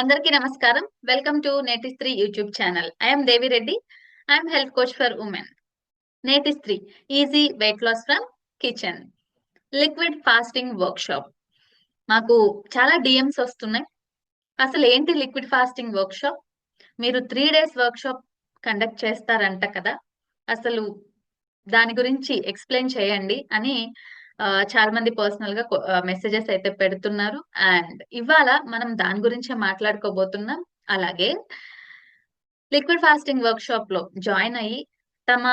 అందరికీ నమస్కారం. Welcome to Neti Stree YouTube channel I'm Devi Reddy I'm health coach for women Neti Stree easy weight loss from kitchen liquid fasting workshop మాకు చాలా DMs వస్తున్నాయి. అసలు ఏంటి liquid fasting workshop మీరు three days workshop conduct చేస్తారంట కదా. అసలు దాని గురించి ఎక్స్ప్లెయిన్ చేయండి అని చాలా మంది పర్సనల్గా మెసేజెస్ అయితే పెడుతున్నారు. అండ్ ఇవాళ మనం దాని గురించే మాట్లాడుకోబోతున్నాం. అలాగే లిక్విడ్ ఫాస్టింగ్ వర్క్ షాప్లో జాయిన్ అయ్యి తమ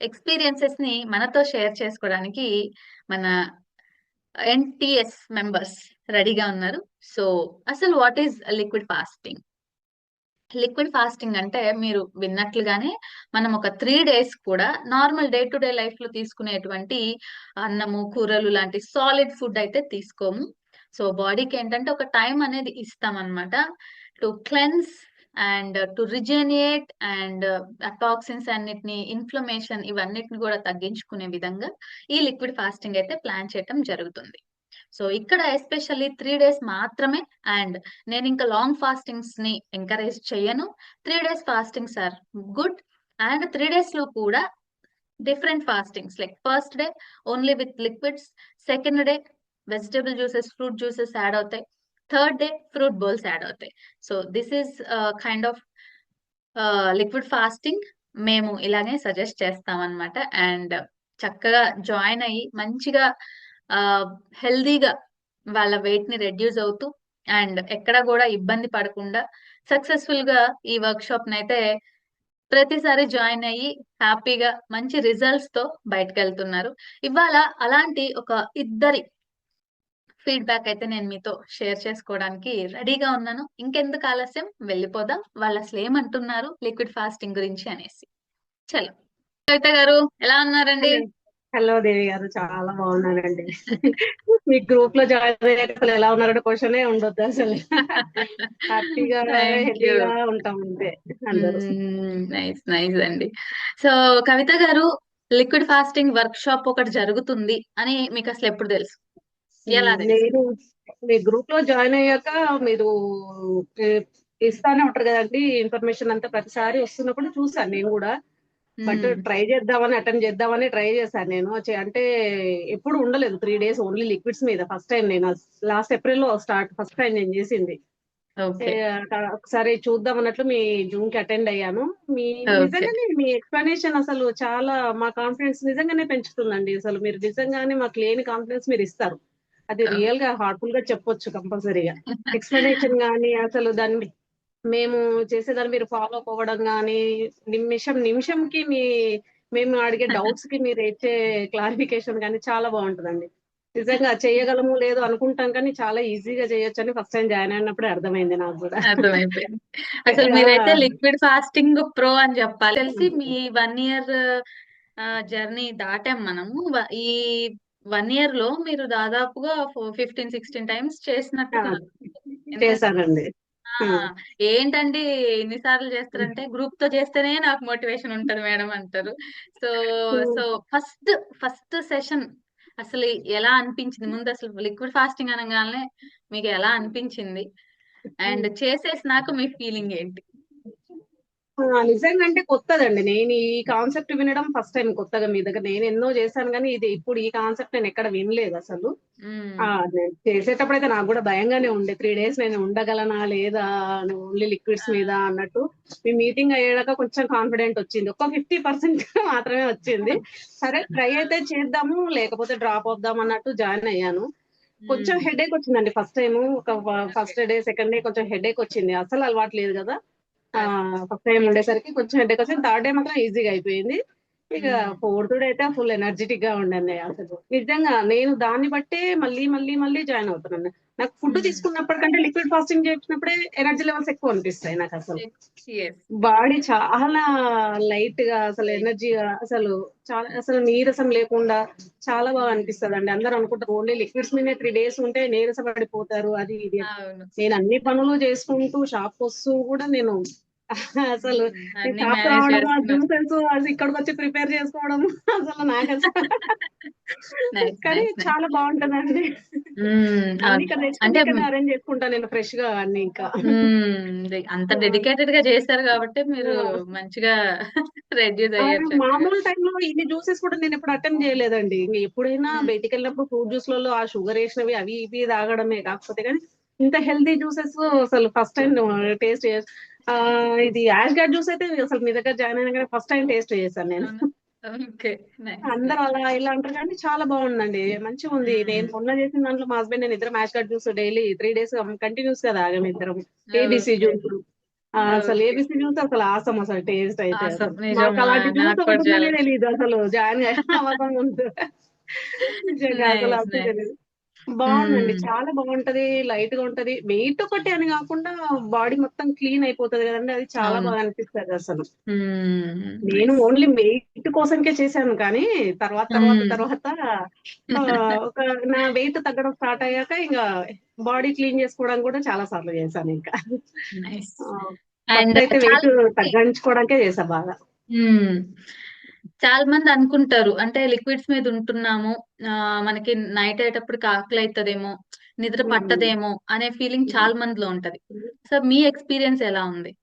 ఎక్స్పీరియన్సెస్ని మనతో షేర్ చేసుకోవడానికి మన ఎన్టీఎస్ మెంబర్స్ రెడీగా ఉన్నారు. సో అసలు what is liquid fasting liquid fasting అంటే మీరు విన్నట్లుగానే మనం ఒక త్రీ డేస్ కూడా నార్మల్ డే టు డే లైఫ్లో తీసుకునేటువంటి అన్నము కూరలు లాంటి సాలిడ్ ఫుడ్ అయితే తీసుకోము. సో బాడీకి ఏంటంటే ఒక టైం అనేది ఇస్తాం అనమాట to cleanse and to rejuvenate and toxins అన్నిటిని ఇన్ఫ్లమేషన్ ఇవన్నిటిని కూడా తగ్గించుకునే విధంగా ఈ లిక్విడ్ ఫాస్టింగ్ అయితే ప్లాన్ చేయటం జరుగుతుంది. సో ఇక్కడ ఎస్పెషల్లీ త్రీ డేస్ మాత్రమే అండ్ నేను ఇంకా లాంగ్ ఫాస్టింగ్స్ని ఎంకరేజ్ చేయను three days fastings are good and three డేస్లో కూడా different fastings like first day only with liquids second day vegetable juices fruit juices add అవుతాయి third day fruit bowls add అవుతాయి. So this is kind of liquid fasting మేము ఇలాగే suggest చేస్తాం అనమాట and చక్కగా join అయ్యి మంచిగా హెల్దీగా వాళ్ళ వెయిట్ని రెడ్యూస్ అవుతూ అండ్ ఎక్కడ కూడా ఇబ్బంది పడకుండా సక్సెస్ఫుల్గా ఈ వర్క్ షాప్ అయితే ప్రతిసారి జాయిన్ అయ్యి హ్యాపీగా మంచి రిజల్ట్స్తో బయటకు వెళ్తున్నారు ఇవాళ అలాంటి ఒక ఇద్దరి ఫీడ్బ్యాక్ అయితే నేను మీతో షేర్ చేసుకోవడానికి రెడీగా ఉన్నాను. ఇంకెందుకు ఆలస్యం? వెళ్ళిపోదాం. వాళ్ళు అసలు ఏమంటున్నారు? లిక్విడ్ ఫాస్టింగ్ గురించి అనేసి. చలో. కవిత గారు ఎలా ఉన్నారండి? హలో దేవి గారు చాలా బాగున్నానండి మీ గ్రూప్లో జాయిన్ అయ్యాక అసలు ఎలా ఉన్నారంటే క్వశ్చనే ఉండొద్దు అసలు. హ్యాపీగా హెల్తీగా ఉంటాం అంతే నైస్ నైస్ అండి. So Kavitha garu liquid fasting work shop ఒకటి జరుగుతుంది అని మీకు అసలు ఎప్పుడు తెలుసు? ఎలా నేను మీ గ్రూప్లో జాయిన్ అయ్యాక మీరు ఇస్తానే ఉంటారు కదండి ఇన్ఫర్మేషన్ అంతా ప్రతిసారి వస్తున్నప్పుడు చూసాను నేను కూడా. బట్. ట్రై చేద్దామని అటెండ్ చేద్దామని ట్రై చేశాను నేను. అంటే ఎప్పుడు ఉండలేదు త్రీ డేస్ ఓన్లీ లిక్విడ్స్ మీద. ఫస్ట్ టైం నేను లాస్ట్ ఏప్రిల్లో స్టార్ట్ ఫస్ట్ టైం నేను చేసింది. ఒకసారి చూద్దాం అన్నట్లు మీ జూమ్కి అటెండ్ అయ్యాను. మీ నిజంగానే మీ ఎక్స్ప్లెనేషన్ అసలు చాలా మా కాన్ఫిడెన్స్ నిజంగానే పెంచుతుందండి. అసలు మీరు నిజంగానే మాకు లేని కాన్ఫిడెన్స్ మీరు ఇస్తారు. అది రియల్గా హార్ట్ఫుల్గా చెప్పొచ్చు కంపల్సరీగా. ఎక్స్ప్లెనేషన్ గానీ అసలు దాన్ని మేము చేసేదాన్ని మీరు ఫాలో అవ్వడం గానీ నిమిషం నిమిషంకి మీ మేము అడిగే డౌట్స్కి మీరు ఇచ్చే క్లారిఫికేషన్ కానీ చాలా బాగుంటుందండి. నిజంగా చేయగలము లేదు అనుకుంటాం కానీ చాలా ఈజీగా చేయొచ్చు అని ఫస్ట్ టైం జాయిన్ అయినప్పుడే అర్థమైంది నాకు కూడా. అర్థమైపోయింది అసలు మీరైతే లిక్విడ్ ఫాస్టింగ్ ప్రో అని చెప్పాలి. తెలిసి మీ వన్ ఇయర్ జర్నీ దాటాం మనము. ఈ వన్ ఇయర్లో మీరు దాదాపుగా ఫిఫ్టీన్ సిక్స్టీన్ టైమ్స్ ఎంత చేశానండి. ఏంటండి ఎన్నిసార్లు చేస్తారంటే గ్రూప్తో చేస్తేనే నాకు మోటివేషన్ ఉంటది మేడం అంటారు. So so first first session అసలు ఎలా అనిపించింది? ముందు అసలు లిక్విడ్ ఫాస్టింగ్ అనగానే మీకు ఎలా అనిపించింది? అండ్ చేసేసినాక మీ ఫీలింగ్ ఏంటి? నిజంగా అంటే కొత్తదండి. నేను ఈ కాన్సెప్ట్ వినడం ఫస్ట్ టైం కొత్తగా మీ దగ్గర. నేను ఎన్నో చేశాను కానీ ఇది ఇప్పుడు ఈ కాన్సెప్ట్ నేను ఎక్కడ వినలేదు అసలు. చేసేటప్పుడు అయితే నాకు కూడా భయంగానే ఉండే. త్రీ డేస్ నేను ఉండగలనా లేదా ఓన్లీ లిక్విడ్స్ మీద అన్నట్టు. మీ మీటింగ్ అయ్యాక కొంచెం కాన్ఫిడెంట్ వచ్చింది. ఒక ఫిఫ్టీ పర్సెంట్ మాత్రమే వచ్చింది. సరే ట్రై అయితే చేద్దాము లేకపోతే డ్రాప్ అవుదాం అన్నట్టు జాయిన్ అయ్యాను. కొంచెం. హెడేక్ వచ్చిందండి. ఫస్ట్ టైం ఒక ఫస్ట్ డే సెకండ్ డే కొంచెం హెడేక్ వచ్చింది. అసలు అలవాటు లేదు కదా. ఫస్ట్ టైం ఉండేసరికి కొంచెం హెడేక్ వచ్చింది థర్డ్ డే మాత్రం ఈజీగా అయిపోయింది. ఇక. ఫోర్త్ డే అయితే ఫుల్ ఎనర్జెటిక్గా ఉండండి అసలు నిజంగా నేను దాన్ని బట్టే మళ్ళీ మళ్ళీ మళ్ళీ జాయిన్ అవుతున్నాను నాకు ఫుడ్ మ్మ్. తీసుకున్నప్పటికంటే లిక్విడ్ ఫాస్టింగ్ చేసినప్పుడే ఎనర్జీ లెవెల్స్ ఎక్కువ అనిపిస్తాయి నాకు అసలు. బాడీ చాలా లైట్గా అసలు ఎనర్జీగా అసలు చాలా అసలు నీరసం లేకుండా చాలా బాగా. అనిపిస్తుంది అండి అందరూ అనుకుంటారు ఓన్లీ లిక్విడ్స్ మీదే త్రీ డేస్ ఉంటే నీరస పడిపోతారు అది ఇది నేను అన్ని పనులు చేసుకుంటూ షాప్ వస్తూ కూడా నేను అసలు అది ఇక్కడికి వచ్చి ప్రిపేర్ చేసుకోవడం అసలు నాకు కానీ చాలా బాగుంటుందండి. అంటే అరేంజ్ చేసుకుంటా నేను ఫ్రెష్గా అన్ని ఇంకా. అంత డెడికేటెడ్గా చేశారు కాబట్టి మీరు. మంచిగా రెడ్యూస్ అయ్యారు మామూలు టైంలో ఇన్ని జ్యూసెస్ కూడా నేను ఎప్పుడు అటెంప్ట్ చేయలేదండి. ఎప్పుడైనా. బయటికి వెళ్ళినప్పుడు ఫ్రూట్ జ్యూస్లలో ఆ షుగర్ వేసినవి అవి ఇవి తాగడమే కాకపోతే కానీ ఇంత హెల్తీ జ్యూసెస్ అసలు ఫస్ట్ టైం టేస్ట్ ఇది యాష్ గార్డ్ జ్యూస్ అయితే అసలు మీ దగ్గర జాయిన్ అయినా కానీ ఫస్ట్ టైం టేస్ట్ చేశాను నేను. అందరూ అలా ఇలా అంటారు కానీ చాలా బాగుందండి. మంచిగా ఉంది. నేను మొన్న చేసిన దాంట్లో మా హస్బెండ్ నేను ఇద్దరం ash gourd juice daily three days కంటిన్యూస్గా తాగాం ఇద్దరం. ABC juice. అసలు ఏబిసి జ్యూస్ అసలు ఆసం అసలు టేస్ట్ అయితే అలాంటి జ్యూస్ తెలియదు అసలు. జాయిన్ అవసరం నిజంగా అసలు తెలియదు బాగుందండి. చాలా బాగుంటది. లైట్గా ఉంటది. వెయిట్ ఒకటి అని కాకుండా బాడీ మొత్తం క్లీన్ అయిపోతది కదండి. అది చాలా బాగా అనిపిస్తది అసలు. నేను ఓన్లీ వెయిట్ కోసంకే చేశాను కానీ తర్వాత తర్వాత తర్వాత ఒక నా వెయిట్ తగ్గడం స్టార్ట్ అయ్యాక ఇంకా బాడీ క్లీన్ చేసుకోవడానికి కూడా చాలా సార్లు చేశాను ఇంకా. అయితే వెయిట్ తగ్గించుకోవడానికే చేశా బాగా. చాలా మంది అనుకుంటారు. అంటే లిక్విడ్స్ మీద ఉంటున్నాము. ఆ, మనకి నైట్ అయ్యేటప్పుడు ఆకలి అవుతుందేమో నిద్ర పట్టదేమో అనే ఫీలింగ్ చాలా మందిలో ఉంటది. సో మీ ఎక్స్పీరియన్స్ ఎలా ఉంది?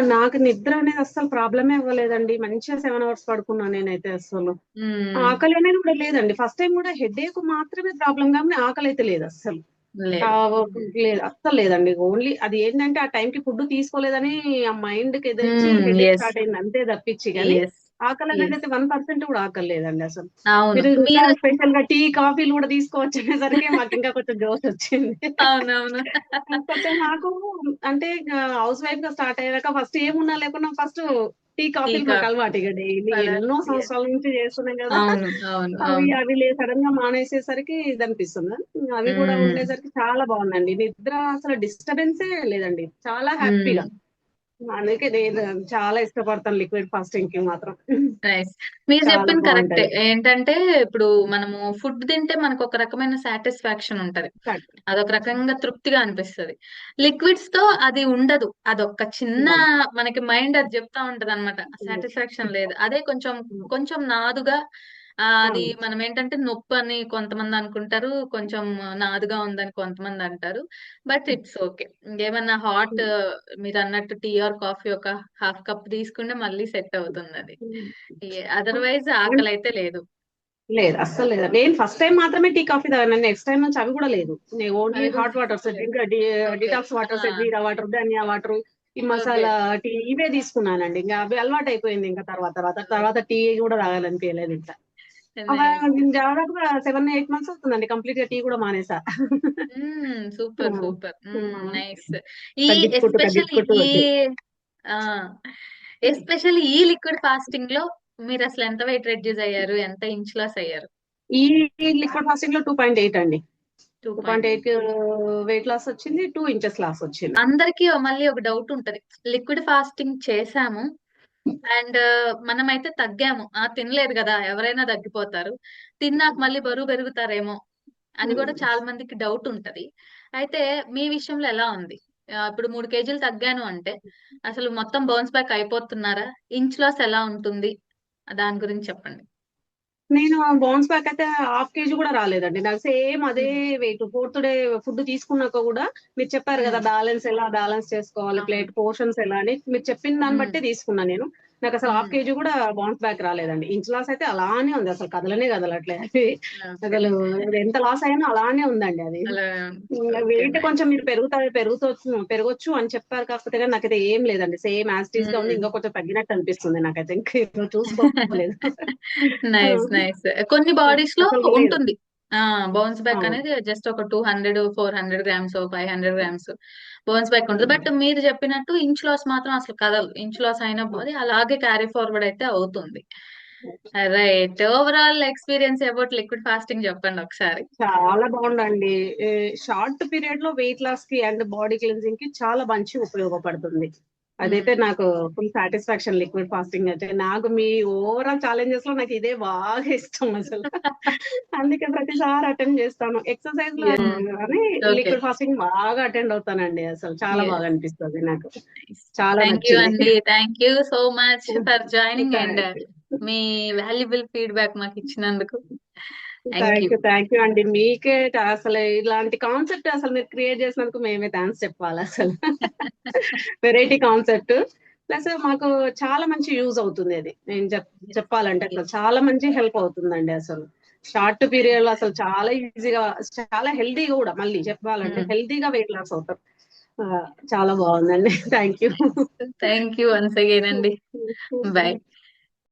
నాకు నిద్ర అనేది అస్సలు ప్రాబ్లమే అవ్వలేదండి. మంచిగా సెవెన్ అవర్స్ పడుకున్నాను నేనైతే అస్సలు. మ్మ్. ఆకలి అనేది కూడా లేదండి. ఫస్ట్ టైం కూడా హెడ్ ఏక్ మాత్రమే ప్రాబ్లం కానీ ఆకలి అయితే లేదు అస్సలు. లేదు. అస్సలు లేదండి. ఓన్లీ అది ఏంటంటే ఆ టైం కి ఫుడ్ తీసుకోలేదని ఆ మైండ్కి ఎదిరించి హెడ్ స్టార్ట్ అయింది. అంతే తప్పించి కానీ ఆకలి అనేది అయితే వన్ పర్సెంట్ కూడా ఆకలి లేదండి అసలు మీరు స్పెషల్గా టీ కాఫీలు కూడా తీసుకోవచ్చు అనేసరికి మాకు ఇంకా కొంచెం జోష్ వచ్చింది. కొంచెం నాకు అంటే హౌస్ వైఫ్గా స్టార్ట్ అయ్యాక ఫస్ట్ ఏమున్నా లేకున్నా ఫస్ట్ టీ మాకు కాఫీ అలవాటు ఇక డైలీ ఎన్నో సంవత్సరాల నుంచి చేస్తున్నాం కదా. అవి అవి లే సడన్గా మానేసేసరికి ఇది అనిపిస్తుంది. అవి కూడా. ఉండేసరికి చాలా బాగుందండి. నిద్ర అసలు డిస్టర్బెన్సే లేదండి. చాలా హ్యాపీగా. అందుకే నేను చాలా ఇష్టపడతాను లిక్విడ్ ఫాస్టింగ్కి మాత్రం. మీరు చెప్పింది కరెక్టే. ఏంటంటే ఇప్పుడు మనము ఫుడ్ తింటే మనకు ఒక రకమైన సాటిస్ఫాక్షన్ ఉంటది. అదొక రకంగా తృప్తిగా అనిపిస్తది. లిక్విడ్స్తో అది ఉండదు. అదొక చిన్న మనకి మైండ్ అది చెప్తా ఉంటది అనమాట సాటిస్ఫాక్షన్ లేదు. అదే కొంచెం కొంచెం నాదుగా అది. మనం ఏంటంటే నొప్పి అని కొంతమంది అనుకుంటారు కొంచెం నాదుగా ఉందని కొంతమంది అంటారు. But it's okay. ఏమన్నా హాట్ మీరు అన్నట్టు టీ ఆర్ కాఫీ ఒక హాఫ్ కప్ తీసుకుంటే మళ్ళీ సెట్ అవుతుంది అది. అదర్వైజ్ ఆకలి అయితే లేదు. లేదు అస్సలు లేదు. నేను ఫస్ట్ టైం మాత్రమే టీ కాఫీ తాగాను. నెక్స్ట్ టైం నుంచి అవి కూడా లేదు. నేను only hot waters detox waters jeera water dhania water ఈ మసాలా టీ ఇవే తీసుకున్నానండి. ఇంకా అవి అలవాటు అయిపోయింది ఇంకా తర్వాత తర్వాత తర్వాత టీ కూడా తాగాలనిపించలేదు ఇంకా. అవ- దాదాపుగా సెవెన్ ఎయిట్ మంత్స్ అవుతుందండి కంప్లీట్గా టీ కూడా మానేసా. Super super. నైస్. ఈ ఎస్పెషల్లీ ఈ ఎస్పెషల్లీ ఈ లిక్విడ్ ఫాస్టింగ్లో మీరు అసలు ఎంత వెయిట్ రెడ్యూస్ అయ్యారు? ఎంత ఇంచ్ లాస్ అయ్యారు? ఈ లిక్విడ్ ఫాస్టింగ్లో టూ పాయింట్ ఎయిట్ అండి. Two point eight weight loss వచ్చింది టూ ఇంచెస్ లాస్ వచ్చింది. అందరికీ మళ్ళీ ఒక డౌట్ ఉంటది. లిక్విడ్ ఫాస్టింగ్ చేసాము అండ్ మనమైతే తగ్గాము. ఆ తినలేదు కదా ఎవరైనా తగ్గిపోతారు. తిన్నాక మళ్ళీ బరువు పెరుగుతారేమో అని కూడా చాలా మందికి డౌట్ ఉంటది. అయితే మీ విషయంలో ఎలా ఉంది? ఇప్పుడు మూడు కేజీలు తగ్గాను అంటే అసలు మొత్తం బౌన్స్ బ్యాక్ అయిపోతున్నారా? ఇంచ్ లాస్ ఎలా ఉంటుంది? దాని గురించి చెప్పండి. నేను బౌన్స్ బ్యాక్ అయితే హాఫ్ కేజీ కూడా రాలేదండి. నాకు సేమ్ అదే వెయిట్ ఫోర్త్ డే ఫుడ్ తీసుకున్నాక కూడా మీరు చెప్పారు కదా బ్యాలెన్స్ ఎలా బ్యాలెన్స్ చేసుకోవాలి. ప్లేట్ పోర్షన్స్ ఎలా అని. మీరు చెప్పిన దాన్ని మ్మ్. బట్టే తీసుకున్నా నేను. నాకు అసలు హాఫ్. కేజీ కూడా బౌన్స్ బ్యాక్ రాలేదండి. ఇంచ్ లాస్ అయితే అలానే ఉంది. అసలు కదలనే కదలట్లే అది. అసలు ఎంత లాస్ అయినా అలానే ఉందండి అది. వెయిట్ కొంచెం మీరు పెరుగుతారు పెరుగుతూ పెరగొచ్చు అని చెప్పారు కాకపోతే కానీ నాకైతే ఏం లేదండి. సేమ్ యాస్టీస్గా ఉంది. ఇంకా కొంచెం తగ్గినట్టు అనిపిస్తుంది నాకైతే. ఇంకా చూసుకోలేదు నైస్ నైస్. కొన్ని బాడీస్లో ఉంటుంది. ఆ బౌన్స్ బ్యాక్ అవును. అనేది జస్ట్ ఒక two hundred four hundred grams five hundred grams bounce back ఉంటుంది. బట్ మీరు చెప్పినట్టు ఇంచ్ లాస్ మాత్రం అసలు కదలు ఇంచ్ లాస్ అయిన పోది అలాగే క్యారీ ఫార్వర్డ్ అయితే అవుతుంది. Right overall experience about liquid fasting చెప్పండి ఒకసారి. చాలా బాగుందండి. షార్ట్ పీరియడ్లో వెయిట్ లాస్కి అండ్ బాడీ క్లెన్జింగ్కి చాలా మంచి ఉపయోగపడుతుంది. అదైతే నాకు ఫుల్ సాటిస్ఫాక్షన్ లిక్విడ్ ఫాస్టింగ్ అయితే నాకు మీ ఓవరాల్ ఛాలెంజెస్లో నాకు ఇదే బాగా ఇష్టం అసలు. అందుకే ప్రతిసారి అటెండ్ చేస్తాను. ఎక్సర్సైజ్లో. లిక్విడ్ ఫాస్టింగ్ బాగా అటెండ్ అవుతానండి అసలు. చాలా. బాగా అనిపిస్తుంది నాకు. చాలా thank you so much for joining and. Me valuable feedback మాకు ఇచ్చినందుకు. Thank you you thank you అండి. మీకే అసలు ఇలాంటి కాన్సెప్ట్ అసలు మీరు క్రియేట్ చేసినందుకు మేమే థ్యాంక్స్ చెప్పాలి అసలు. వెరైటీ కాన్సెప్ట్ ప్లస్ మాకు చాలా మంచి యూజ్ అవుతుంది అది. నేను చెప్ చెప్పాలంటే అసలు చాలా మంచి హెల్ప్ అవుతుందండి అసలు. షార్ట్ పీరియడ్లో అసలు చాలా ఈజీగా చాలా హెల్దీగా కూడా మళ్ళీ చెప్పాలంటే. హెల్దీగా వెయిట్ లాస్ అవుతారు చాలా బాగుందండి. Thank you thank you once again అండి. Bye.